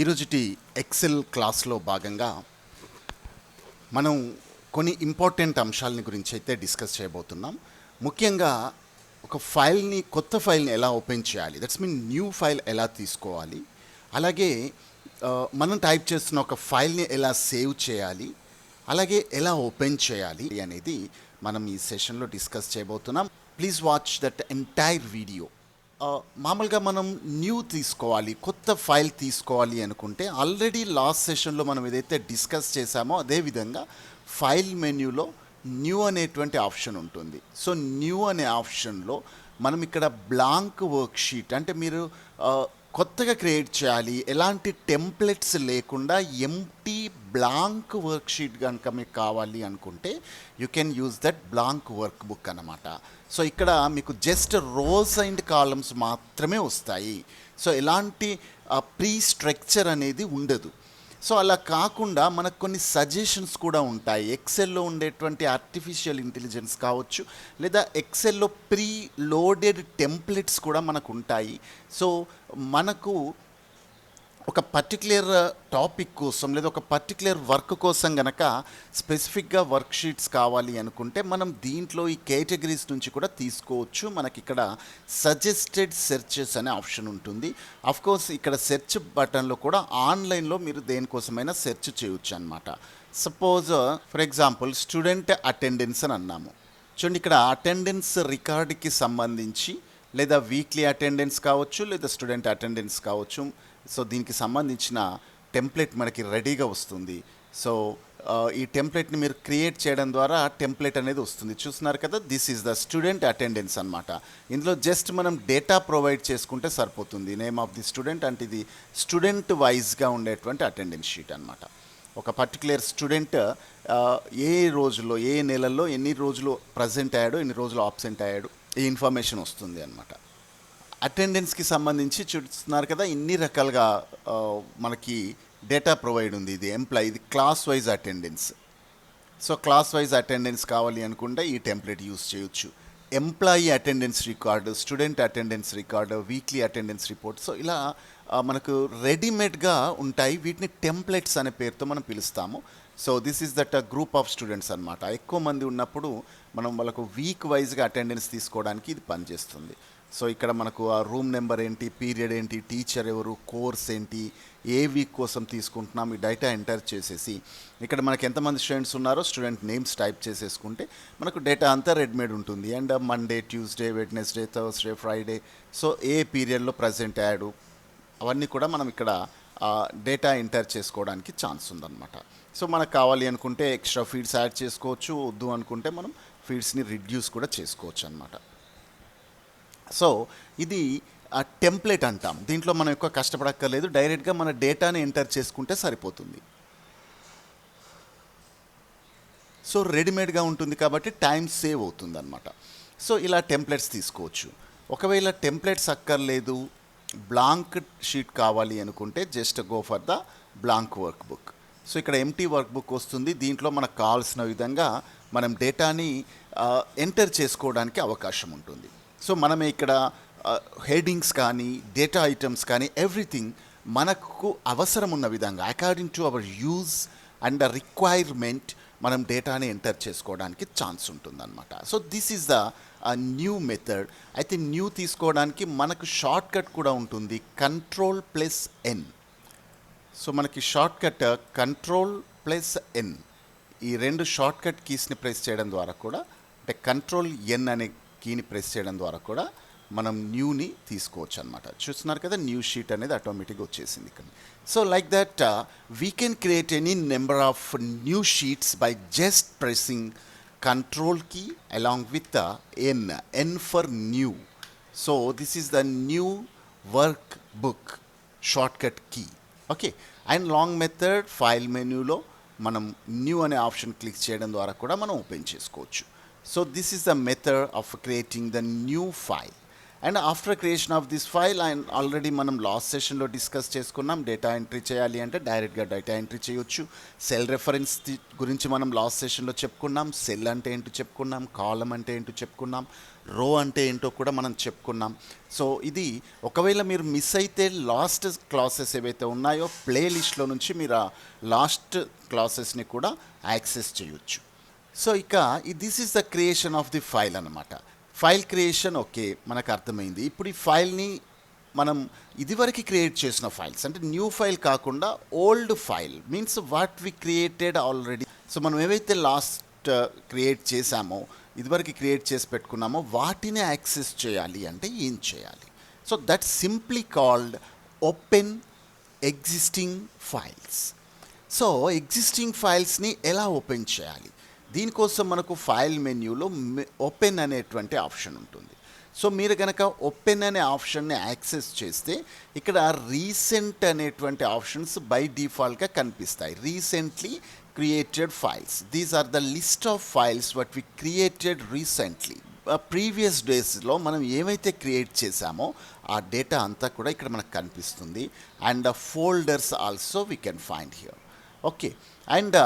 ఈరోజుటి XL క్లాస్లో భాగంగా మనం కొన్ని ఇంపార్టెంట్ అంశాలని గురించి అయితే డిస్కస్ చేయబోతున్నాం. ముఖ్యంగా ఒక ఫైల్ని కొత్త ఫైల్ని ఎలా ఓపెన్ చేయాలి? దట్స్ మీన్ న్యూ ఫైల్ ఎలా తీసుకోవాలి? అలాగే మనం టైప్ చేస్తున్న ఒక ఫైల్ని ఎలా సేవ్ చేయాలి? అలాగే ఎలా ఓపెన్ చేయాలి అనేది మనం ఈ సెషన్లో డిస్కస్ చేయబోతున్నాం. Please watch that entire video మామూలుగా మనం న్యూ తీసుకోవాలి కొత్త ఫైల్ తీసుకోవాలి అనుకుంటే ఆల్రెడీ లాస్ట్ సెషన్లో మనం ఏదైతే డిస్కస్ చేశామో అదేవిధంగా ఫైల్ మెన్యూలో న్యూ అనేటువంటి ఆప్షన్ ఉంటుంది. సో న్యూ అనే ఆప్షన్లో మనం ఇక్కడ బ్లాంక్ వర్క్షీట్ అంటే మీరు కొత్తగా క్రియేట్ చేయాలి. ఎలాంటి టెంప్లెట్స్ లేకుండా ఎంటీ బ్లాంక్ వర్క్ షీట్ కనుక మీకు కావాలి అనుకుంటే you can use that blank workbook అనమాట సో ఇక్కడ మీకు జస్ట్ రోల్స్ అండ్ కాలమ్స్ మాత్రమే వస్తాయి. సో ఎలాంటి ప్రీ స్ట్రక్చర్ అనేది ఉండదు. సో అలా కాకుండా మనకు కొన్ని సజెషన్స్ కూడా ఉంటాయి. ఎక్సెల్లో ఉండేటువంటి ఆర్టిఫిషియల్ ఇంటెలిజెన్స్ కావచ్చు లేదా ఎక్సెల్లో ప్రీ లోడెడ్ టెంప్లెట్స్ కూడా మనకు ఉంటాయి. సో మనకు ఒక పర్టిక్యులర్ టాపిక్ కోసం లేదా ఒక పర్టిక్యులర్ వర్క్ కోసం గనక స్పెసిఫిక్గా వర్క్ షీట్స్ కావాలి అనుకుంటే మనం దీంట్లో ఈ కేటగిరీస్ నుంచి కూడా తీసుకోవచ్చు. మనకి ఇక్కడ సజెస్టెడ్ సెర్చెస్ అనే ఆప్షన్ ఉంటుంది. కోర్స్ ఇక్కడ సెర్చ్ బటన్లో కూడా ఆన్లైన్లో మీరు దేనికోసమైనా సెర్చ్ చేయొచ్చు అనమాట suppose for example student attendance అని అన్నాము. చూడండి ఇక్కడ అటెండెన్స్ రికార్డుకి సంబంధించి లేదా వీక్లీ అటెండెన్స్ కావచ్చు లేదా స్టూడెంట్ అటెండెన్స్ కావచ్చు. సో దీనికి సంబంధించిన టెంప్లెట్ మనకి రెడీగా వస్తుంది. సో ఈ టెంప్లెట్ని మీరు క్రియేట్ చేయడం ద్వారా టెంప్లెట్ అనేది వస్తుంది. చూస్తున్నారు కదా this is the student attendance అనమాట ఇందులో జస్ట్ మనం డేటా ప్రొవైడ్ చేసుకుంటే సరిపోతుంది. నేమ్ ఆఫ్ ది స్టూడెంట్ అంటే ఇది స్టూడెంట్ వైజ్గా ఉండేటువంటి అటెండెన్స్ షీట్ అనమాట ఒక పర్టికులర్ స్టూడెంట్ ఏ రోజుల్లో ఏ నెలల్లో ఎన్ని రోజులు ప్రజెంట్ అయ్యాడు ఎన్ని రోజులు ఆబ్సెంట్ అయ్యాడు ఈ ఇన్ఫర్మేషన్ వస్తుంది అనమాట అటెండెన్స్కి సంబంధించి చూస్తున్నారు కదా ఇన్ని రకాలుగా మనకి డేటా ప్రొవైడ్ ఉంది. ఇది ఎంప్లాయ్ ఇది class wise attendance. So class wise attendance కావాలి అనుకుంటే ఈ టెంప్లెట్ యూస్ చేయొచ్చు. Employee attendance record student attendance record weekly attendance report. So ఇలా మనకు రెడీమేడ్గా ఉంటాయి. వీటిని టెంప్లెట్స్ అనే పేరుతో మనం పిలుస్తాము. So this is that group of students అనమాట ఎక్కువ మంది ఉన్నప్పుడు మనం వాళ్ళకు వీక్ వైజ్గా అటెండెన్స్ తీసుకోవడానికి ఇది పనిచేస్తుంది. సో ఇక్కడ మనకు ఆ రూమ్ నెంబర్ ఏంటి పీరియడ్ ఏంటి టీచర్ ఎవరు కోర్స్ ఏంటి ఏ వీక్ కోసం తీసుకుంటున్నాం ఈ డేటా ఎంటర్ చేసేసి. ఇక్కడ మనకి ఎంతమంది స్టూడెంట్స్ ఉన్నారో స్టూడెంట్ నేమ్స్ టైప్ చేసేసుకుంటే మనకు డేటా అంతా రెడీమేడ్ ఉంటుంది. And Monday Tuesday Wednesday Thursday Friday so ఏ పీరియడ్లో ప్రజెంట్ యాడు అవన్నీ కూడా మనం ఇక్కడ డేటా ఎంటర్ చేసుకోవడానికి ఛాన్స్ ఉందన్నమాట. సో మనకు కావాలి అనుకుంటే ఎక్స్ట్రా ఫీడ్స్ యాడ్ చేసుకోవచ్చు వద్దు అనుకుంటే మనం ఫీడ్స్ని రిడ్యూస్ కూడా చేసుకోవచ్చు అనమాట సో ఇది టెంప్లెట్ అంటాం. దీంట్లో మనం ఎక్కువ కష్టపడక్కర్లేదు డైరెక్ట్గా మన డేటాని ఎంటర్ చేసుకుంటే సరిపోతుంది. సో రెడీమేడ్గా ఉంటుంది కాబట్టి టైం సేవ్ అవుతుంది అనమాట సో ఇలా టెంప్లెట్స్ తీసుకోవచ్చు. ఒకవేళ టెంప్లెట్స్ అక్కర్లేదు బ్లాంక్ షీట్ కావాలి అనుకుంటే just go for the blank work book. So ఇక్కడ ఎంటీ వర్క్ బుక్ వస్తుంది. దీంట్లో మనకు కావాల్సిన విధంగా మనం డేటాని ఎంటర్ చేసుకోవడానికి అవకాశం ఉంటుంది. సో మనమే ఇక్కడ హెడింగ్స్ కానీ డేటా ఐటమ్స్ కానీ ఎవ్రీథింగ్ మనకు అవసరం ఉన్న విధంగా according to our use and requirement మనం డేటాని ఎంటర్ చేసుకోవడానికి ఛాన్స్ ఉంటుందన్నమాట. So this is the new method అయితే న్యూ తీసుకోవడానికి మనకు షార్ట్ కట్ కూడా ఉంటుంది. కంట్రోల్ ప్లస్ ఎన్ సో మనకి short cut control plus N ఈ రెండు షార్ట్ కట్ కీస్ని ప్రెస్ చేయడం ద్వారా కూడా అంటే కంట్రోల్ ఎన్ అనే కీని ప్రెస్ చేయడం ద్వారా కూడా మనం న్యూని తీసుకోవచ్చు అనమాట చూస్తున్నారు కదా న్యూ షీట్ అనేది ఆటోమేటిక్గా వచ్చేసింది ఇక్కడ. So like that we can create any number of new sheets by just pressing control key along with N N for new so this is the new work book short cut key okay and long method file మెన్యూలో మనం new అనే option click చేయడం ద్వారా కూడా మనం open చేసుకోవచ్చు so this is the method of creating the new file and after creation of this file and already మనం last సెషన్లో discuss చేసుకున్నాం. డేటా ఎంట్రీ చేయాలి అంటే డైరెక్ట్గా డేటా ఎంట్రీ చేయొచ్చు. సెల్ రెఫరెన్స్ గురించి మనం లాస్ట్ సెషన్లో చెప్పుకున్నాం. సెల్ అంటే ఏంటో చెప్పుకున్నాం. కాలం అంటే ఏంటో చెప్పుకున్నాం. రో అంటే ఏంటో కూడా మనం చెప్పుకున్నాం. సో ఇది ఒకవేళ మీరు మిస్ అయితే లాస్ట్ క్లాసెస్ ఏవైతే ఉన్నాయో ప్లేలిస్ట్లో నుంచి మీరు ఆ లాస్ట్ క్లాసెస్ని కూడా యాక్సెస్ చేయొచ్చు. సో ఇక this is the creation of the file అనమాట ఫైల్ క్రియేషన్ ఓకే మనకు అర్థమైంది. ఇప్పుడు ఈ ఫైల్ని మనం ఇదివరకు క్రియేట్ చేసిన ఫైల్స్ అంటే న్యూ ఫైల్ కాకుండా old file means what we created already. So మనం ఏవైతే లాస్ట్ క్రియేట్ చేసామో ఇదివరకు క్రియేట్ చేసి పెట్టుకున్నామో వాటిని యాక్సెస్ చేయాలి అంటే ఏం చేయాలి? So that simply called open existing files. So existing ఫైల్స్ని ఎలా ఓపెన్ చేయాలి? దీనికోసం మనకు ఫైల్ మెన్యూలో ఓపెన్ అనేటువంటి ఆప్షన్ ఉంటుంది. సో మీరు కనుక ఓపెన్ అనే ఆప్షన్ని యాక్సెస్ చేస్తే ఇక్కడ రీసెంట్ అనేటువంటి ఆప్షన్స్ బై డిఫాల్ట్గా కనిపిస్తాయి. Recently created files these are the list of files what we created recently previous డేస్లో మనం ఏమైతే క్రియేట్ చేసామో ఆ డేటా అంతా కూడా ఇక్కడ మనకు కనిపిస్తుంది. And folders also we can find here okay and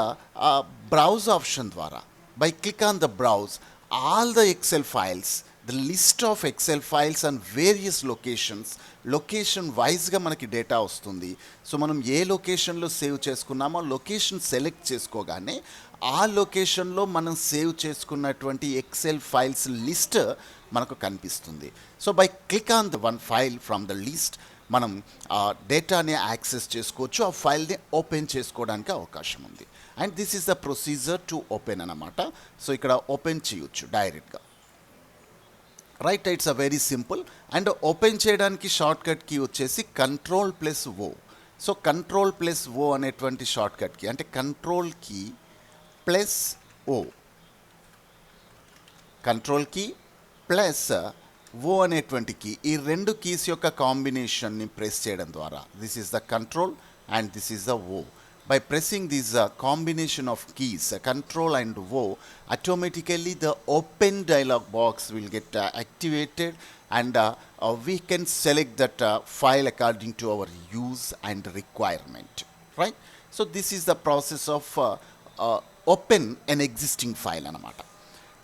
browse option ద్వారా by click on the browse all the Excel files the list of Excel files and various locations location వైజ్గా మనకి డేటా వస్తుంది. So మనం ఏ లొకేషన్లో save చేసుకున్నామో location select చేసుకోగానే ఆ లొకేషన్లో మనం సేవ్ చేసుకున్నటువంటి ఎక్సెల్ ఫైల్స్ లిస్ట్ మనకు కనిపిస్తుంది. So by click on the one file from the list మనం ఆ డేటాని యాక్సెస్ చేసుకోవచ్చు ఆ ఫైల్ని ఓపెన్ చేసుకోవడానికి అవకాశం ఉంది. And this is the procedure to open అన్నమాట. సో ఇక్కడ ఓపెన్ చేయొచ్చు డైరెక్ట్గా right it's a very simple and open చేయడానికి షార్ట్ కట్ కీ వచ్చేసి control plus O so control plus O అనేటువంటి షార్ట్ కట్ కీ అంటే control key plus O control key plus ఓ అనేటువంటి key ఈ రెండు కీస్ యొక్క కాంబినేషన్ని ప్రెస్ చేయడం ద్వారా this is the control and this is the oh by pressing this uh, combination of keys uh, control and o automatically the open dialog box will get uh, activated and uh, uh, we can select that uh, file according to our use and requirement right so this is the process of uh, uh, open an existing file anamata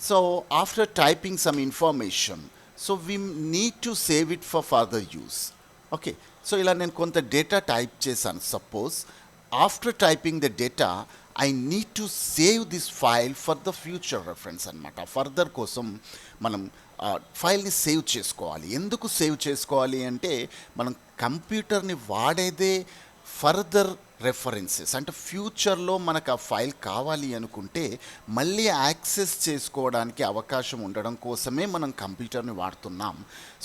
so after typing some information so we need to save it for further use okay so ఇలా నేను కొంత data type చేశాను. Suppose after typing the data I need to save this file for the future reference అనమాట further కోసం మనం ఫైల్ని save చేసుకోవాలి. ఎందుకు సేవ్ చేసుకోవాలి అంటే మనం కంప్యూటర్ని వాడేదే ఫర్దర్ రెఫరెన్సెస్ అంటే ఫ్యూచర్లో మనకు ఆ ఫైల్ కావాలి అనుకుంటే మళ్ళీ యాక్సెస్ చేసుకోవడానికి అవకాశం ఉండడం కోసమే మనం కంప్యూటర్ని వాడుతున్నాం.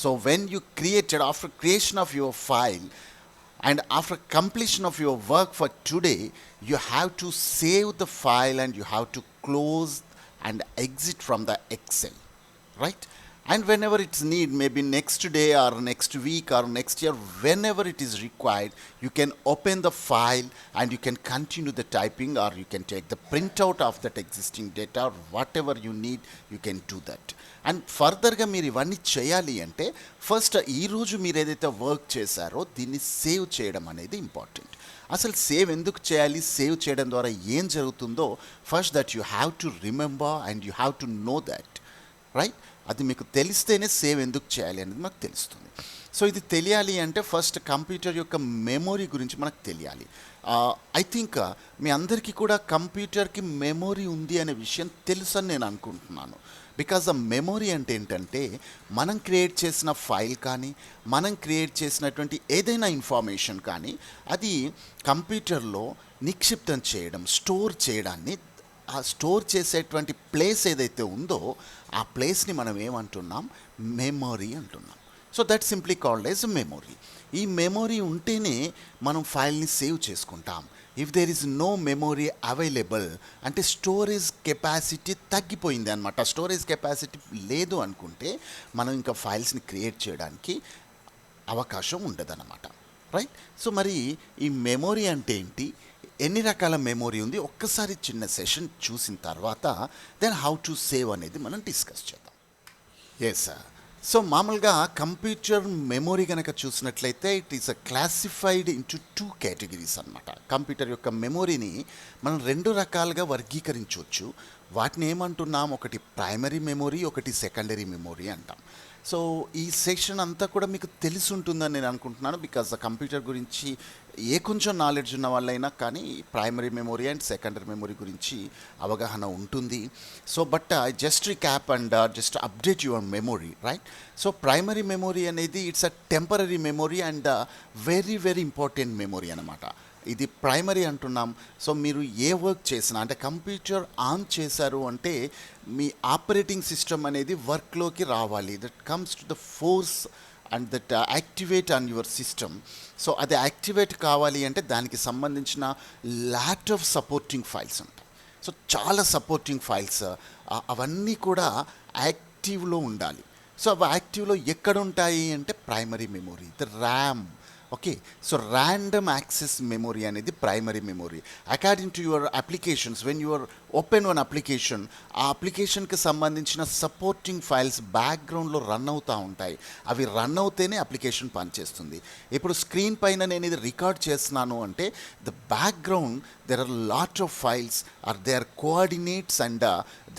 So when you created after creation of your file and after completion of your work for today you have to save the file and you have to close and exit from the Excel right and whenever it's need maybe next day or next week or next year whenever it is required you can open the file and you can continue the typing or you can take the printout of that existing data or whatever you need you can do that and ఫర్దర్గా మీరు ఇవన్నీ చేయాలి అంటే first ఈరోజు మీరు ఏదైతే work చేశారో దీన్ని సేవ్ చేయడం అనేది ఇంపార్టెంట్ అసలు సేవ్ ఎందుకు చేయాలి సేవ్ చేయడం ద్వారా ఏం జరుగుతుందో first that you have to remember and you have to know that right అది మీకు తెలిస్తేనే సేవ్ ఎందుకు చేయాలి అనేది మాకు తెలుస్తుంది. సో ఇది తెలియాలి అంటే ఫస్ట్ కంప్యూటర్ యొక్క మెమొరీ గురించి మనకు తెలియాలి. ఐ థింక్ మీ అందరికీ కూడా కంప్యూటర్కి మెమొరీ ఉంది అనే విషయం తెలుసు అని నేను అనుకుంటున్నాను. బికాజ్ ద మెమొరీ అంటే ఏంటంటే మనం క్రియేట్ చేసిన ఫైల్ కానీ మనం క్రియేట్ చేసినటువంటి ఏదైనా ఇన్ఫర్మేషన్ కానీ అది కంప్యూటర్లో నిక్షిప్తం చేయడం స్టోర్ చేయడాన్ని ఆ స్టోర్ చేసేటువంటి ప్లేస్ ఏదైతే ఉందో ఆ ప్లేస్ని మనం ఏమంటున్నాం? మెమొరీ అంటున్నాం. So that simply called as memory. ఈ మెమొరీ ఉంటేనే మనం ఫైల్ని సేవ్ చేసుకుంటాం. If there is no memory available అంటే స్టోరేజ్ కెపాసిటీ తగ్గిపోయింది అనమాట స్టోరేజ్ కెపాసిటీ లేదు అనుకుంటే మనం ఇంకా ఫైల్స్ని క్రియేట్ చేయడానికి అవకాశం ఉండదన్నమాట. రైట్? సో మరి ఈ మెమొరీ అంటే ఏంటి? ఎన్ని రకాల మెమొరీ ఉంది? ఒక్కసారి చిన్న సెషన్ చూసిన తర్వాత దెన్ హౌ టు సేవ్ అనేది మనం డిస్కస్ చేద్దాం. ఎస్ సో మామూలుగా కంప్యూటర్ మెమొరీ కనుక చూసినట్లయితే it is a classified into two categories అనమాట కంప్యూటర్ యొక్క మెమొరీని మనం రెండు రకాలుగా వర్గీకరించవచ్చు. వాటిని ఏమంటున్నాం? ఒకటి ప్రైమరీ మెమొరీ ఒకటి సెకండరీ మెమొరీ అంటాం. సో ఈ సెక్షన్ అంతా కూడా మీకు తెలిసి ఉంటుందని నేను అనుకుంటున్నాను బికాజ్ ద కంప్యూటర్ గురించి ఏ కొంచెం నాలెడ్జ్ ఉన్న వాళ్ళైనా కానీ primary memory and secondary memory గురించి అవగాహన ఉంటుంది. So but just recap and just update your memory right so primary memory అనేది it's a temporary memory and very very important memory అనమాట ఇది ప్రైమరీ అంటున్నాం. సో మీరు ఏ వర్క్ చేసినా అంటే కంప్యూటర్ ఆన్ చేశారు అంటే మీ ఆపరేటింగ్ సిస్టమ్ అనేది వర్క్లోకి రావాలి. That comes to the force and that activate on your system so అది యాక్టివేట్ కావాలి అంటే దానికి సంబంధించిన లాట్ ఆఫ్ సపోర్టింగ్ ఫైల్స్ ఉంటాయి. సో చాలా సపోర్టింగ్ ఫైల్స్ uh, అవన్నీ కూడా యాక్టివ్లో ఉండాలి. సో అవి యాక్టివ్లో ఎక్కడ ఉంటాయి అంటే primary memory the RAM okay so random access memory అనేది primary memory according to your applications when your open one application ఆ అప్లికేషన్కి సంబంధించిన సపోర్టింగ్ ఫైల్స్ బ్యాక్గ్రౌండ్లో రన్ అవుతూ ఉంటాయి. అవి రన్ అవుతేనే అప్లికేషన్ పనిచేస్తుంది. ఇప్పుడు స్క్రీన్ పైన నేను ఇది రికార్డ్ చేస్తున్నాను అంటే the background there are lot of files are they are coordinates and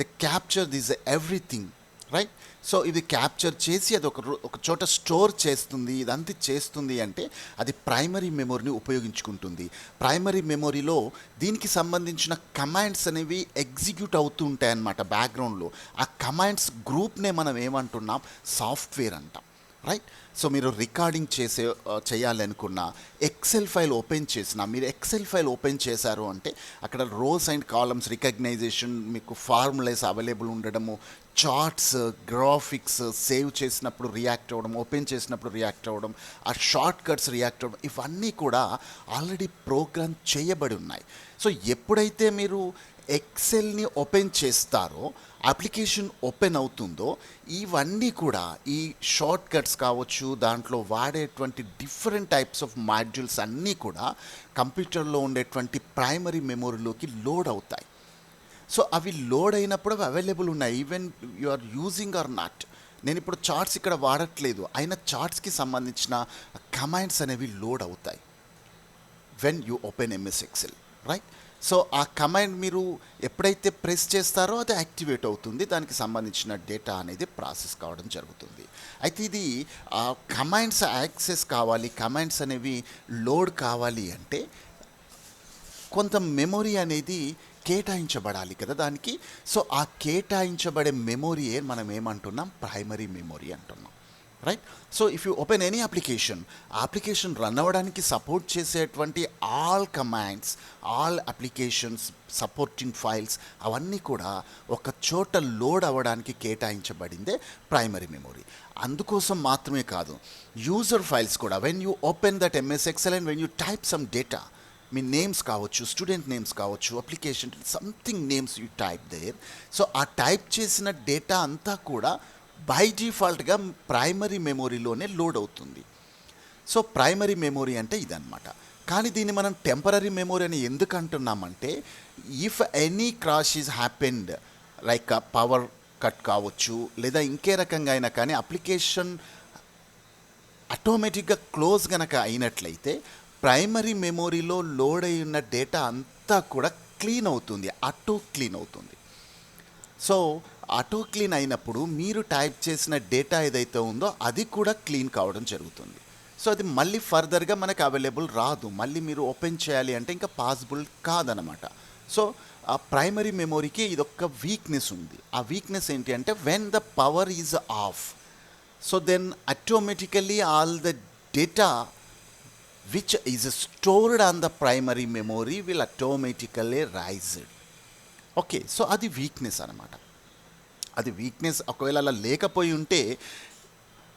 the capture this everything right so ఇది క్యాప్చర్ చేసి అది ఒక రో- ఒక చోట స్టోర్ చేస్తుంది ఇదంతా చేస్తుంది అంటే అది ప్రైమరీ మెమొరీని ఉపయోగించుకుంటుంది. ప్రైమరీ మెమొరీలో దీనికి సంబంధించిన కమాండ్స్ అనేవి ఎగ్జిక్యూట్ అవుతూ ఉంటాయన్నమాట బ్యాక్గ్రౌండ్లో ఆ కమాండ్స్ గ్రూప్నే మనం ఏమంటున్నాం? సాఫ్ట్వేర్ అంటాం. రైట్ సో మీరు రికార్డింగ్ చేసే చేయాలనుకున్న ఎక్సెల్ ఫైల్ ఓపెన్ చేసిన మీరు ఎక్సెల్ ఫైల్ ఓపెన్ చేశారు అంటే అక్కడ రోల్స్ అండ్ కాలమ్స్ రికగ్నైజేషన్ మీకు ఫార్ములేస్ అవైలబుల్ ఉండడము చార్ట్స్ గ్రాఫిక్స్ సేవ్ చేసినప్పుడు రియాక్ట్ అవ్వడం ఓపెన్ చేసినప్పుడు రియాక్ట్ అవ్వడం ఆ షార్ట్ కట్స్ రియాక్ట్ అవ్వడం ఇవన్నీ కూడా ఆల్రెడీ ప్రోగ్రామ్ చేయబడి ఉన్నాయి. సో ఎప్పుడైతే మీరు ఎక్సెల్ని ఓపెన్ చేస్తారో అప్లికేషన్ ఓపెన్ అవుతుందో ఇవన్నీ కూడా ఈ షార్ట్ కట్స్ కావచ్చు దాంట్లో వాడేటువంటి డిఫరెంట్ టైప్స్ ఆఫ్ మాడ్యూల్స్ అన్నీ కూడా కంప్యూటర్లో ఉండేటువంటి ప్రైమరీ మెమొరీలోకి లోడ్ అవుతాయి. సో అవి లోడ్ అయినప్పుడు అవి అవైలబుల్ ఉన్నాయి. Even you are using or not నేను ఇప్పుడు చార్ట్స్ ఇక్కడ వాడట్లేదు. అయినా చార్ట్స్కి సంబంధించిన కమాండ్స్ అనేవి లోడ్ అవుతాయి. When you open MS Excel right so ఆ కమాండ్ మీరు ఎప్పుడైతే ప్రెస్ చేస్తారో అది యాక్టివేట్ అవుతుంది. దానికి సంబంధించిన డేటా అనేది ప్రాసెస్ కావడం జరుగుతుంది. అయితే ఇది ఆ కమాండ్స్ యాక్సెస్ కావాలి కమాండ్స్ అనేవి లోడ్ కావాలి అంటే కొంత మెమొరీ అనేది కేటాయించబడాలి కదా దానికి. సో ఆ కేటాయించబడే మెమొరీయే మనం ఏమంటున్నాం? ప్రైమరీ మెమొరీ అంటున్నాం. Right so if you open any application application run అవ్వడానికి సపోర్ట్ చేసేటువంటి all commands all applications supporting files అవన్నీ కూడా ఒక చోట లోడ్ అవ్వడానికి కేటాయించబడిందే ప్రైమరీ మెమొరీ అందుకోసం మాత్రమే కాదు యూజర్ ఫైల్స్ కూడా when you open that MS Excel and when you type some data me names కావచ్చు స్టూడెంట్ నేమ్స్ కావచ్చు application something names you type there so ఆ టైప్ చేసిన డేటా అంతా కూడా బై డిఫాల్ట్గా ప్రైమరీ మెమొరీలోనే లోడ్ అవుతుంది. సో ప్రైమరీ మెమొరీ అంటే ఇదన్నమాట. కానీ దీన్ని మనం టెంపరీ మెమొరీ అని ఎందుకు అంటున్నామంటే if any crash is happened like power cut కావచ్చు లేదా ఇంకే రకంగా అయినా కానీ అప్లికేషన్ ఆటోమేటిక్గా క్లోజ్ గనక అయినట్లయితే ప్రైమరీ మెమొరీలో లోడ్ అయి ఉన్న డేటా అంతా కూడా క్లీన్ అవుతుంది అటు క్లీన్ అవుతుంది. సో ఆటో క్లీన్ అయినప్పుడు మీరు టైప్ చేసిన డేటా ఏదైతే ఉందో అది కూడా క్లీన్ కావడం జరుగుతుంది. సో అది మళ్ళీ ఫర్దర్గా మనకు అవైలబుల్ రాదు. మళ్ళీ మీరు ఓపెన్ చేయాలి అంటే ఇంకా పాసిబుల్ కాదనమాట. సో ఆ ప్రైమరీ మెమొరీకి ఒక వీక్నెస్ ఉంది. ఆ వీక్నెస్ ఏంటి అంటే when the power is off so then automatically all the data which is stored on the primary memory will automatically raised okay so అది వీక్నెస్ అనమాట. అది వీక్నెస్ ఒకవేళ అలా లేకపోయి ఉంటే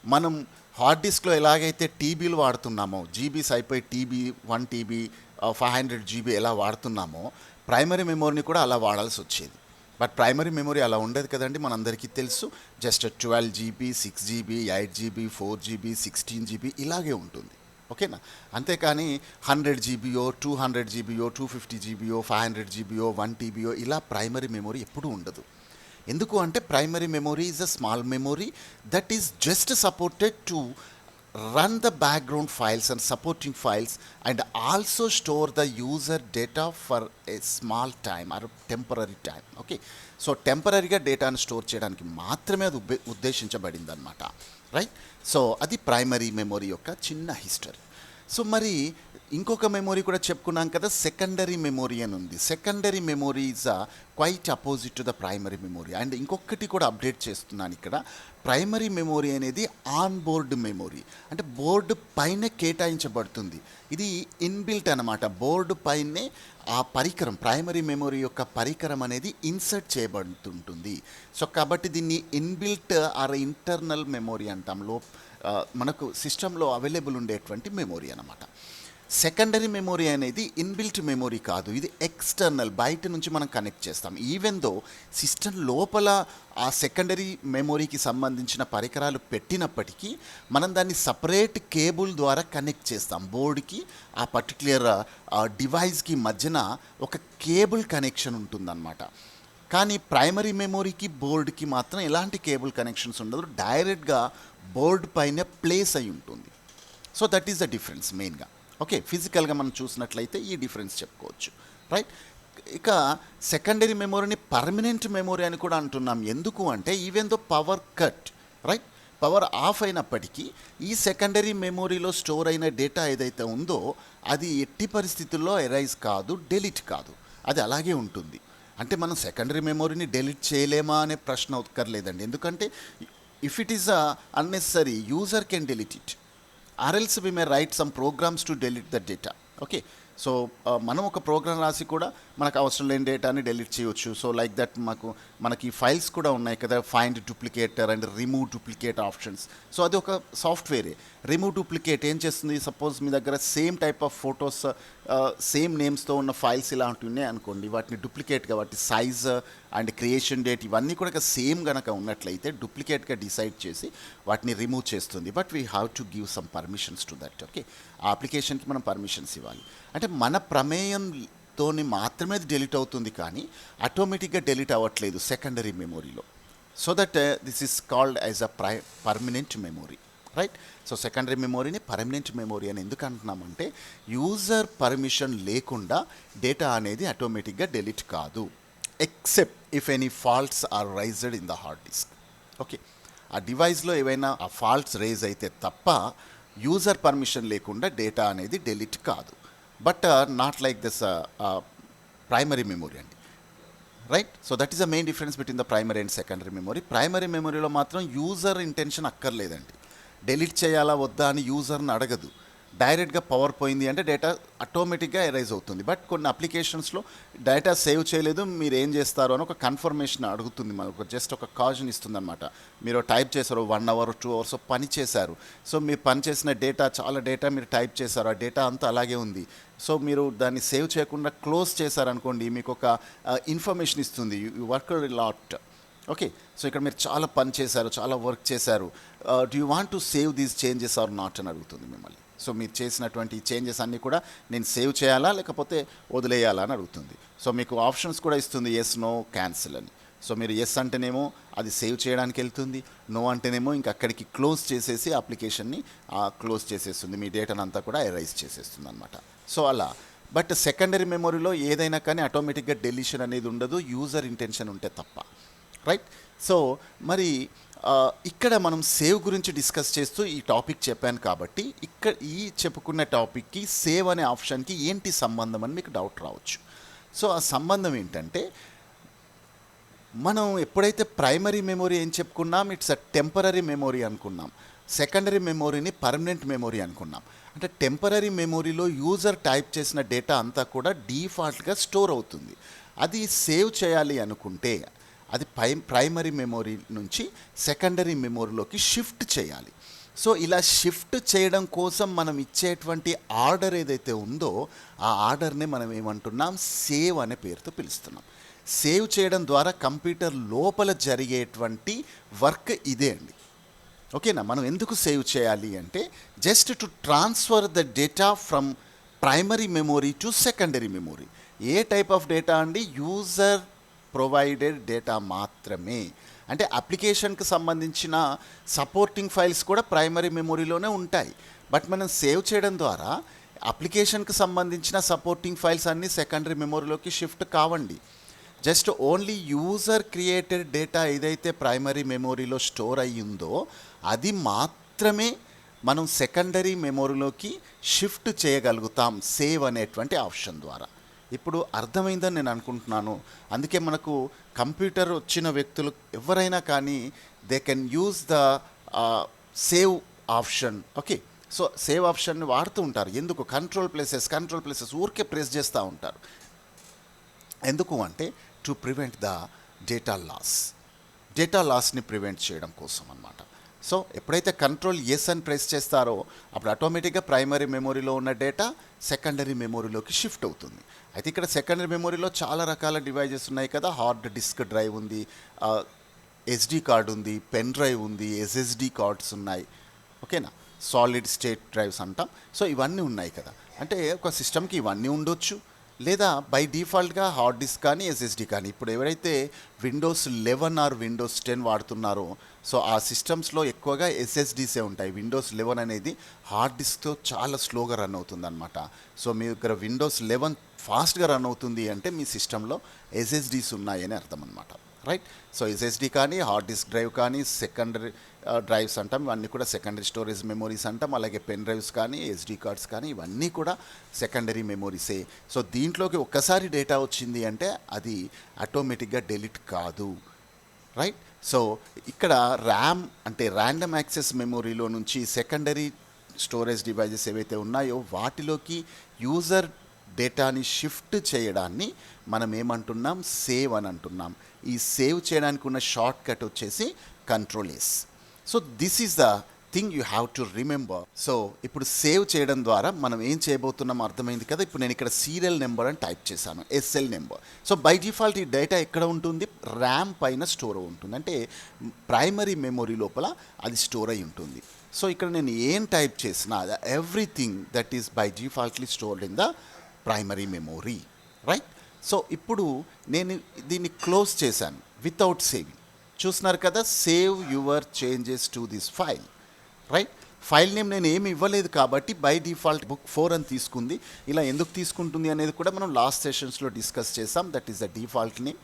మనం హార్డ్ డిస్క్లో ఎలాగైతే టీబీలు వాడుతున్నామో జీబీస్ అయిపోయి TB one TB five hundred GB ఎలా వాడుతున్నామో ప్రైమరీ మెమొరీని కూడా అలా వాడాల్సి వచ్చేది. బట్ ప్రైమరీ మెమొరీ అలా ఉండదు కదండి మనందరికీ తెలుసు. Just twelve GB six GB eight GB four GB sixteen GB ఇలాగే ఉంటుంది. ఓకేనా? అంతేకాని హండ్రెడ్ జీబీయో టూ హండ్రెడ్ జీబీయో టూ ఫిఫ్టీ జీబీయో ఫైవ్ హండ్రెడ్ జీబీయో వన్ టీబీయో ఇలా ప్రైమరీ మెమొరీ ఎప్పుడూ ఉండదు. ఎందుకు అంటే primary memory is a small memory that is just supported to run the background files and supporting files and also store the user data for a small time or temporary time okay so టెంపరీగా డేటాను store చేయడానికి మాత్రమే అది ఉబ్బే- ఉద్దేశించబడింది అనమాట right so అది primary memory యొక్క చిన్న హిస్టరీ సో మరి ఇంకొక మెమొరీ కూడా చెప్పుకున్నాం కదా సెకండరీ మెమొరీ అని ఉంది. Secondary memory is a quite opposite to the primary memory and ఇంకొకటి కూడా అప్డేట్ చేస్తున్నాను ఇక్కడ. ప్రైమరీ మెమొరీ అనేది ఆన్ బోర్డ్ మెమొరీ అంటే బోర్డు పైన కేటాయించబడుతుంది. ఇది ఇన్బిల్ట్ అనమాట బోర్డు పైనే ఆ పరికరం ప్రైమరీ మెమొరీ యొక్క పరికరం అనేది ఇన్సర్ట్ చేయబడుతుంటుంది. సో కాబట్టి దీన్ని ఇన్బిల్ట్ ఆర్ ఇంటర్నల్ మెమొరీ అంటాం. లో మనకు సిస్టంలో అవైలబుల్ ఉండేటువంటి మెమొరీ అనమాట సెకండరీ మెమొరీ అనేది ఇన్బిల్ట్ మెమొరీ కాదు. ఇది ఎక్స్టర్నల్ బయట నుంచి మనం కనెక్ట్ చేస్తాం. ఈవెన్ దో సిస్టమ్ లోపల ఆ సెకండరీ మెమొరీకి సంబంధించిన పరికరాలు పెట్టినప్పటికీ మనం దాన్ని సపరేట్ కేబుల్ ద్వారా కనెక్ట్ చేస్తాం. బోర్డుకి ఆ పర్టిక్యులర్ డివైస్కి మధ్యన ఒక కేబుల్ కనెక్షన్ ఉంటుందన్నమాట. కానీ ప్రైమరీ మెమొరీకి బోర్డుకి మాత్రం ఎలాంటి కేబుల్ కనెక్షన్స్ ఉండదు. డైరెక్ట్గా బోర్డు పైన ప్లేస్ అయి ఉంటుంది. So that is the difference మెయిన్గా ఓకే ఫిజికల్గా మనం చూసినట్లయితే ఈ డిఫరెన్స్ చెప్పుకోవచ్చు రైట్? ఇక సెకండరీ మెమొరీని పర్మనెంట్ మెమొరీ అని కూడా అంటున్నాం. ఎందుకు అంటే even though power cut right? Power off అయినప్పటికీ ఈ సెకండరీ మెమొరీలో స్టోర్ అయిన డేటా ఏదైతే ఉందో అది ఎట్టి పరిస్థితుల్లో ఎరైజ్ కాదు డెలీట్ కాదు. అది అలాగే ఉంటుంది. అంటే మనం సెకండరీ మెమొరీని డెలీట్ చేయలేమా అనే ప్రశ్న ఉత్కర్లేదండి. ఎందుకంటే if it is unnecessary user can delete it. Or else we may write some programs to delete the data okay so మనం ఒక ప్రోగ్రామ్ రాసి కూడా మనకు అవసరం లేని డేటాని డెలీట్ చేయొచ్చు. సో లైక్ దట్ మాకు మనకి ఫైల్స్ కూడా ఉన్నాయి కదా find duplicator and remove duplicate options so అది ఒక సాఫ్ట్వేరే రిమూవ్ డూప్లికేట్ ఏం చేస్తుంది? సపోజ్ మీ దగ్గర same type of photos same నేమ్స్తో ఉన్న ఫైల్స్ ఇలాంటివి ఉన్నాయి అనుకోండి. వాటిని డూప్లికేట్గా వాటి సైజ్ అండ్ క్రియేషన్ డేట్ ఇవన్నీ కూడా సేమ్ కనుక ఉన్నట్లయితే డూప్లికేట్గా డిసైడ్ చేసి వాటిని రిమూవ్ చేస్తుంది. But we have to give some permissions to that okay ఆ అప్లికేషన్కి మనం పర్మిషన్స్ ఇవ్వాలి. అంటే మన ప్రమేయం తోని మాత్రమే అది డెలీట్ అవుతుంది కానీ ఆటోమేటిక్గా డెలీట్ అవ్వట్లేదు secondary మెమొరీలో. So that this is called as a pri permanent memory right so secondary మెమొరీని permanent memory అని ఎందుకు అంటున్నామంటే యూజర్ పర్మిషన్ లేకుండా డేటా అనేది ఆటోమేటిక్గా డెలీట్ కాదు except if any faults are raised in the hard disk okay ఆ డివైస్లో ఏవైనా ఆ ఫాల్ట్స్ రేజ్ అయితే తప్ప యూజర్ పర్మిషన్ లేకుండా డేటా అనేది డెలీట్ కాదు. But not like this primary memory అండి. Right so that is the main difference between the primary and secondary memory primary మెమొరీలో మాత్రం యూజర్ ఇంటెన్షన్ అక్కర్లేదండి. డెలీట్ చేయాలా వద్దా అని యూజర్ని అడగదు. డైరెక్ట్గా పవర్ పోయింది అంటే డేటా ఆటోమేటిక్గా ఎరైజ్ అవుతుంది. బట్ కొన్ని అప్లికేషన్స్లో డేటా సేవ్ చేయలేదు మీరు ఏం చేస్తారు అని ఒక కన్ఫర్మేషన్ అడుగుతుంది మనకు. జస్ట్ ఒక కాజన్ ఇస్తుంది అనమాట మీరు టైప్ చేశారు వన్ అవర్ టూ అవర్స్ పని చేశారు. సో మీరు పని చేసిన డేటా చాలా డేటా మీరు టైప్ చేశారు. ఆ డేటా అంతా అలాగే ఉంది. సో మీరు దాన్ని సేవ్ చేయకుండా క్లోజ్ చేశారనుకోండి మీకు ఒక ఇన్ఫర్మేషన్ ఇస్తుంది. You work lot. Okay? So ఇక్కడ మీరు చాలా పని చేశారు చాలా వర్క్ చేశారు. Do you want to save these changes or not అని అడుగుతుంది మిమ్మల్ని. సో మీరు చేసినటువంటి చేంజెస్ అన్నీ కూడా నేను సేవ్ చేయాలా లేకపోతే వదిలేయాలా అని అడుగుతుంది. సో మీకు ఆప్షన్స్ కూడా ఇస్తుంది ఎస్ నో క్యాన్సిల్ అని. సో మీరు ఎస్ అంటేనేమో అది సేవ్ చేయడానికి వెళ్తుంది నో అంటేనేమో ఇంక అక్కడికి క్లోజ్ చేసేసి అప్లికేషన్ని క్లోజ్ చేసేస్తుంది. మీ డేటాను అంతా కూడా ఎరైజ్ చేసేస్తుంది అనమాట సో అలా. బట్ సెకండరీ మెమొరీలో ఏదైనా కానీ ఆటోమేటిక్గా డెలిషన్ అనేది ఉండదు యూజర్ ఇంటెన్షన్ ఉంటే తప్ప. రైట్ సో మరి ఇక్కడ మనం సేవ్ గురించి డిస్కస్ చేస్తూ ఈ టాపిక్ చెప్పాను కాబట్టి ఇక్కడ ఈ చెప్పుకున్న టాపిక్కి సేవ్ అనే ఆప్షన్కి ఏంటి సంబంధం అని మీకు డౌట్ రావచ్చు. సో ఆ సంబంధం ఏంటంటే మనం ఎప్పుడైతే ప్రైమరీ మెమొరీ ఏం చెప్పుకున్నాం ఇట్స్ అ టెంపరీ మెమొరీ అనుకున్నాం. సెకండరీ మెమొరీని పర్మనెంట్ మెమొరీ అనుకున్నాం. అంటే టెంపరీ మెమొరీలో యూజర్ టైప్ చేసిన డేటా అంతా కూడా డీఫాల్ట్గా స్టోర్ అవుతుంది. అది సేవ్ చేయాలి అనుకుంటే అది పై ప్రైమరీ మెమొరీ నుంచి సెకండరీ మెమొరీలోకి షిఫ్ట్ చేయాలి. సో ఇలా షిఫ్ట్ చేయడం కోసం మనం ఇచ్చేటువంటి ఆర్డర్ ఏదైతే ఉందో ఆ ఆర్డర్ని మనం ఏమంటున్నాం? సేవ్ అనే పేరుతో పిలుస్తున్నాం. సేవ్ చేయడం ద్వారా కంప్యూటర్ లోపల జరిగేటువంటి వర్క్ ఇదే అండి. ఓకేనా? మనం ఎందుకు సేవ్ చేయాలి అంటే just to transfer the data from primary memory to secondary memory. A type of data అండి? యూజర్ ప్రొవైడెడ్ డేటా మాత్రమే. అంటే అప్లికేషన్కి సంబంధించిన సపోర్టింగ్ ఫైల్స్ కూడా ప్రైమరీ మెమొరీలోనే ఉంటాయి. బట్ మనం సేవ్ చేయడం ద్వారా అప్లికేషన్కి సంబంధించిన సపోర్టింగ్ ఫైల్స్ అన్నీ సెకండరీ మెమొరీలోకి షిఫ్ట్ కావండి. Just only user created data ఏదైతే ప్రైమరీ మెమొరీలో స్టోర్ అయ్యిందో అది మాత్రమే మనం సెకండరీ మెమొరీలోకి షిఫ్ట్ చేయగలుగుతాం సేవ్ అనేటువంటి ఆప్షన్ ద్వారా. ఇప్పుడు అర్థమైందని నేను అనుకుంటున్నాను. అందుకే మనకు కంప్యూటర్ వచ్చిన వ్యక్తులు ఎవరైనా కానీ they can use the save option okay so save ఆప్షన్ని వాడుతూ ఉంటారు. ఎందుకు? కంట్రోల్ ప్లేసెస్ కంట్రోల్ ప్లేసెస్ ఊరికే ప్రెస్ చేస్తూ ఉంటారు. ఎందుకు అంటే to prevent the data loss data లాస్ని prevent చేయడం కోసం అనమాట సో ఎప్పుడైతే కంట్రోల్ ఎస్ అని ప్రెస్ చేస్తారో అప్పుడు ఆటోమేటిక్గా ప్రైమరీ మెమొరీలో ఉన్న డేటా సెకండరీ మెమొరీలోకి షిఫ్ట్ అవుతుంది. అయితే ఇక్కడ సెకండరీ మెమొరీలో చాలా రకాల డివైజెస్ ఉన్నాయి కదా. హార్డ్ డిస్క్ డ్రైవ్ ఉంది ఎస్డి కార్డ్ ఉంది పెన్ డ్రైవ్ ఉంది ఎస్ఎస్డి కార్డ్స్ ఉన్నాయి. ఓకేనా సాలిడ్ స్టేట్ డ్రైవ్స్ అంటాం. సో ఇవన్నీ ఉన్నాయి కదా. అంటే ఒక సిస్టమ్కి ఇవన్నీ ఉండొచ్చు. లేదా బై డిఫాల్ట్గా హార్డ్ డిస్క్ కానీ ఎస్ఎస్డి కానీ. ఇప్పుడు ఎవరైతే Windows eleven or Windows ten వాడుతున్నారో so ఆ సిస్టమ్స్లో ఎక్కువగా ఎస్ఎస్డీసే ఉంటాయి. విండోస్ లెవెన్ అనేది హార్డ్ డిస్క్తో చాలా స్లోగా రన్ అవుతుంది అనమాట సో మీ దగ్గర విండోస్ లెవెన్ ఫాస్ట్గా రన్ అవుతుంది అంటే మీ సిస్టంలో ఎస్ఎస్డీస్ ఉన్నాయని అర్థం అనమాట రైట్ సో ఎస్ఎస్డి కానీ హార్డ్ డిస్క్ డ్రైవ్ కానీ సెకండరీ డ్రైవ్స్ అంటాం ఇవన్నీ కూడా సెకండరీ స్టోరేజ్ మెమోరీస్ అంటాం అలాగే పెన్ డ్రైవ్స్ కానీ ఎస్డి కార్డ్స్ కానీ ఇవన్నీ కూడా సెకండరీ మెమోరీసే సో దీంట్లోకి ఒక్కసారి డేటా వచ్చింది అంటే అది ఆటోమేటిక్గా డెలిట్ కాదు. రైట్ సో ఇక్కడ ర్యామ్ అంటే ర్యాండమ్ యాక్సెస్ మెమొరీలో నుంచి సెకండరీ స్టోరేజ్ డివైజెస్ ఏవైతే ఉన్నాయో వాటిలోకి యూజర్ డేటాని షిఫ్ట్ చేయడాన్ని మనం ఏమంటున్నాం? సేవ్ అని అంటున్నాం. ఈ సేవ్ చేయడానికి ఉన్న షార్ట్ కట్ వచ్చేసి control S so this is the thing you have to remember. So ఇప్పుడు సేవ్ చేయడం ద్వారా మనం ఏం చేయబోతున్నాం అర్థమైంది కదా? ఇప్పుడు నేను ఇక్కడ సీరియల్ నెంబర్ అని టైప్ చేశాను SL number. So by default ఈ డేటా ఎక్కడ ఉంటుంది? ర్యామ్ పైన స్టోర్ ఉంటుంది. అంటే ప్రైమరీ మెమొరీ లోపల అది స్టోర్ అయి ఉంటుంది. సో ఇక్కడ నేను ఏం టైప్ చేసినా everything that is by defaultly stored in the primary memory. Right? So ఇప్పుడు నేను దీన్ని క్లోజ్ చేశాను వితౌట్ సేవింగ్. చూస్తున్నారు కదా save your changes to this file right file name నేను ఏమి ఇవ్వలేదు కాబట్టి బై డిఫాల్ట్ బుక్ ఫోర్ అని తీసుకుంది. ఇలా ఎందుకు తీసుకుంటుంది అనేది కూడా మనం లాస్ట్ సెషన్స్లో డిస్కస్ చేసాం. That is the default name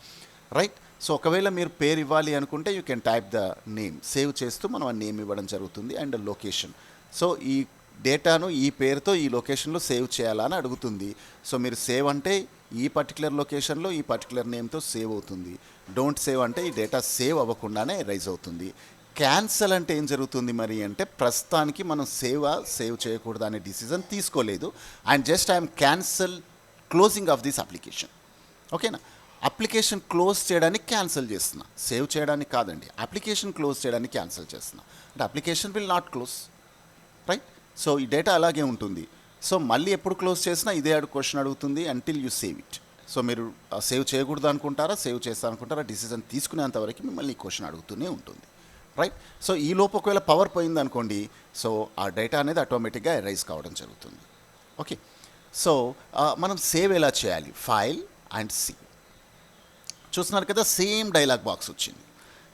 right so ఒకవేళ మీరు పేరు ఇవ్వాలి అనుకుంటే you can type the name save చేస్తూ మనం ఆ నేమ్ ఇవ్వడం జరుగుతుంది అండ్ లొకేషన్ సో ఈ డేటాను ఈ పేరుతో ఈ లొకేషన్లో సేవ్ చేయాలని అడుగుతుంది. సో మీరు సేవ్ అంటే ఈ పర్టికులర్ లొకేషన్లో ఈ పర్టికులర్ నేమ్తో సేవ్ అవుతుంది. డోంట్ సేవ్ అంటే ఈ డేటా సేవ్ అవ్వకుండానే రైజ్ అవుతుంది. క్యాన్సల్ అంటే ఏం జరుగుతుంది మరి అంటే ప్రస్తుతానికి మనం సేవ్ సేవ్ చేయకూడదు అనే డిసిజన్ తీసుకోలేదు. And just I'm cancel closing of this application ఓకేనా? అప్లికేషన్ క్లోజ్ చేయడానికి క్యాన్సిల్ చేస్తున్నా. సేవ్ చేయడానికి కాదండి. అప్లికేషన్ క్లోజ్ చేయడానికి క్యాన్సిల్ చేస్తున్నా. అంటే application will not close right so ఈ డేటా అలాగే ఉంటుంది. సో మళ్ళీ ఎప్పుడు క్లోజ్ చేసినా ఇదే క్వశ్చన్ అడుగుతుంది until you save it so మీరు సేవ్ చేయకూడదు అనుకుంటారా? సేవ్ చేస్తా అనుకుంటారా? డిసిజన్ తీసుకునేంత వరకు మిమ్మల్ని ఈ క్వశ్చన్ అడుగుతూనే ఉంటుంది. రైట్ సో ఈ లోపు ఒకవేళ పవర్ పోయింది అనుకోండి సో ఆ డేటా అనేది ఆటోమేటిక్గా ఎరైజ్ కావడం జరుగుతుంది. ఓకే సో మనం సేవ్ ఎలా చేయాలి? ఫైల్ అండ్ సేవ్ చూస్తున్నారు కదా సేమ్ డైలాగ్ బాక్స్ వచ్చింది.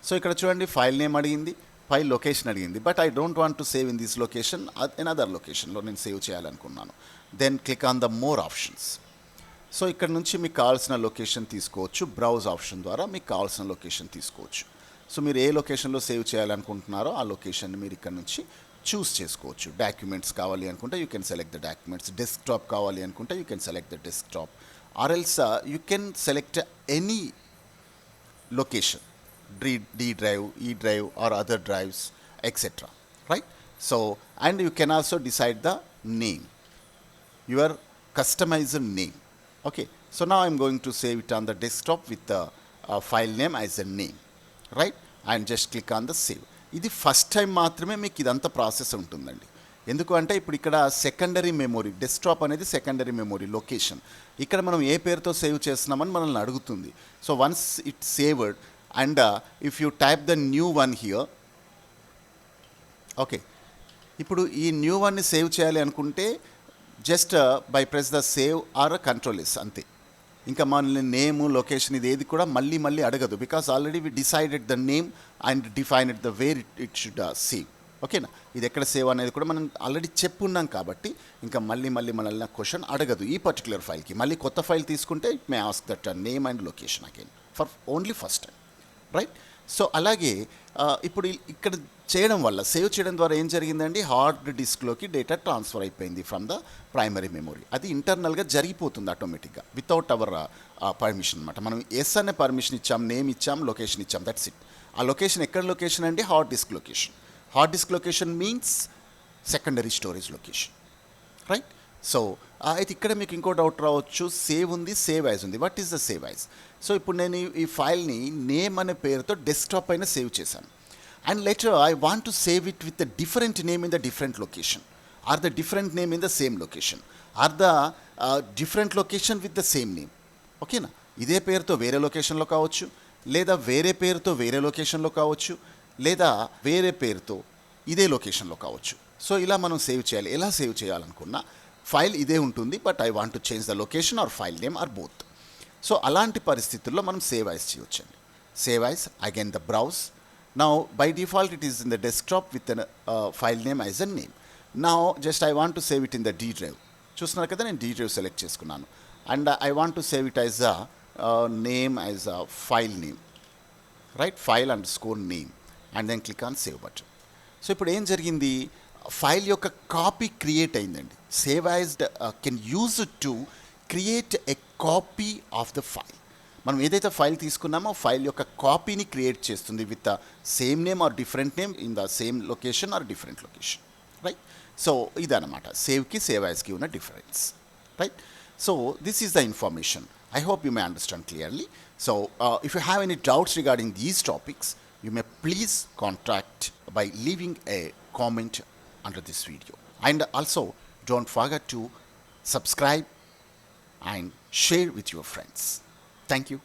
సో ఇక్కడ చూడండి ఫైల్ నేమ్ అడిగింది. ఫైల్ లొకేషన్ అడిగింది but I don't want to save in this location in other లొకేషన్లో నేను సేవ్ చేయాలనుకున్నాను. Then click on the more options. So ఇక్కడ నుంచి మీకు కావాల్సిన లొకేషన్ తీసుకోవచ్చు బ్రౌజ్ ఆప్షన్ ద్వారా మీకు కావాల్సిన లొకేషన్ తీసుకోవచ్చు. సో మీరు ఏ లొకేషన్లో సేవ్ చేయాలనుకుంటున్నారో ఆ లొకేషన్ని మీరు ఇక్కడ నుంచి చూస్ చేసుకోవచ్చు. డాక్యుమెంట్స్ కావాలి అనుకుంటే you can select the documents desktop కావాలి అనుకుంటే you can select the desktop. Or else you can select any location. D, D drive, E drive, or other drives, etc. Right? So, and you can also decide the name, your customized name. Okay, so now I'm going to save it on the desktop with the uh, file name as a name, right? And just click on the save. ఇది first time మాత్రమే మీకు ఇదంతా process ఉంటుందండి ఎందుకు అంటే ఇప్పుడు ఇక్కడ secondary memory desktop అనేది సెకండరీ మెమొరీ లొకేషన్ ఇక్కడ మనం ఏ పేరుతో సేవ్ చేస్తున్నామని మనల్ని అడుగుతుంది so once it And if you type the new one here okay ఇప్పుడు ఈ న్యూ వన్ని సేవ్ చేయాలి అనుకుంటే just by press the save or control S అంతే. ఇంకా మనల్ని నేమ్ లొకేషన్ ఇది ఏది కూడా మళ్ళీ మళ్ళీ అడగదు. Because already we decided the name and defined the where it it should save ఓకేనా ఇది ఎక్కడ సేవ్ అనేది కూడా మనం ఆల్రెడీ చెప్పున్నాం కాబట్టి ఇంకా మళ్ళీ మళ్ళీ మనల్ని క్వశ్చన్ అడగదు ఈ పర్టికులర్ ఫైల్కి మళ్ళీ కొత్త ఫైల్ తీసుకుంటే it may ask that name and location again for only first time right? So అలాగే ఇప్పుడు ఇక్కడ చేయడం వల్ల సేవ్ చేయడం ద్వారా ఏం జరిగిందండి? హార్డ్ డిస్క్లోకి డేటా ట్రాన్స్ఫర్ అయిపోయింది ఫ్రమ్ ద ప్రైమరీ మెమొరీ. అది ఇంటర్నల్గా జరిగిపోతుంది ఆటోమేటిక్గా వితౌట్ అవర్ పర్మిషన్ అనమాట మనం ఎస్ అనే పర్మిషన్ ఇచ్చాం నేమ్ ఇచ్చాం లొకేషన్ ఇచ్చాం దట్స్ ఇట్ ఆ లొకేషన్ ఎక్కడ లొకేషన్ అండి? Hard disk location. Hard disk location means secondary storage location. Right? So అయితే ఇక్కడ మీకు ఇంకో డౌట్ రావచ్చు. సేవ్ ఉంది సేవ్ యాజ్ ఉంది. What is the save as so ఇప్పుడు నేను ఈ- ఫైల్ని నేమ్ అనే పేరుతో డెస్క్టాప్ పైన సేవ్ చేశాను. And later I want to save it with the different name in the different location or the different name in the same location or the different location with the same name ఓకేనా ఇదే పేరుతో వేరే లొకేషన్లో కావచ్చు. లేదా వేరే పేరుతో వేరే లొకేషన్లో కావచ్చు. లేదా వేరే పేరుతో ఇదే లొకేషన్లో కావచ్చు. సో ఇలా మనం సేవ్ చేయాలి. ఎలా సేవ్ చేయాలనుకున్నా ఫైల్ ఇదే ఉంటుంది but I want to change the location or file name or both. So అలాంటి పరిస్థితుల్లో మనం సేవ్ ఐస్ చేయొచ్చండి. Save as again the browse. Now by default it is in the desktop with file name as unnamed now just I want to save it in the D drive చూస్తున్నారు కదా నేను D drive select చేసుకున్నాను. And I want to save it as a name as a file name right file underscore name and then click on save button so ఇప్పుడు ఏం జరిగింది? File యొక్క copy create అయిందండి. Save as can use to create a copy of the file మనం ఏదైతే file తీసుకున్నామో file యొక్క కాపీని క్రియేట్ చేస్తుంది with the same name or different name in the same location or different location. Right so ఇదన్నమాట. సేవ్కి save యాజ్కి ఉన్న difference. Right so this is the information I hope you may understand clearly so if you have any doubts regarding these topics you may please please by leaving a comment under this video. And also, don't forget to subscribe and share with your friends. Thank you.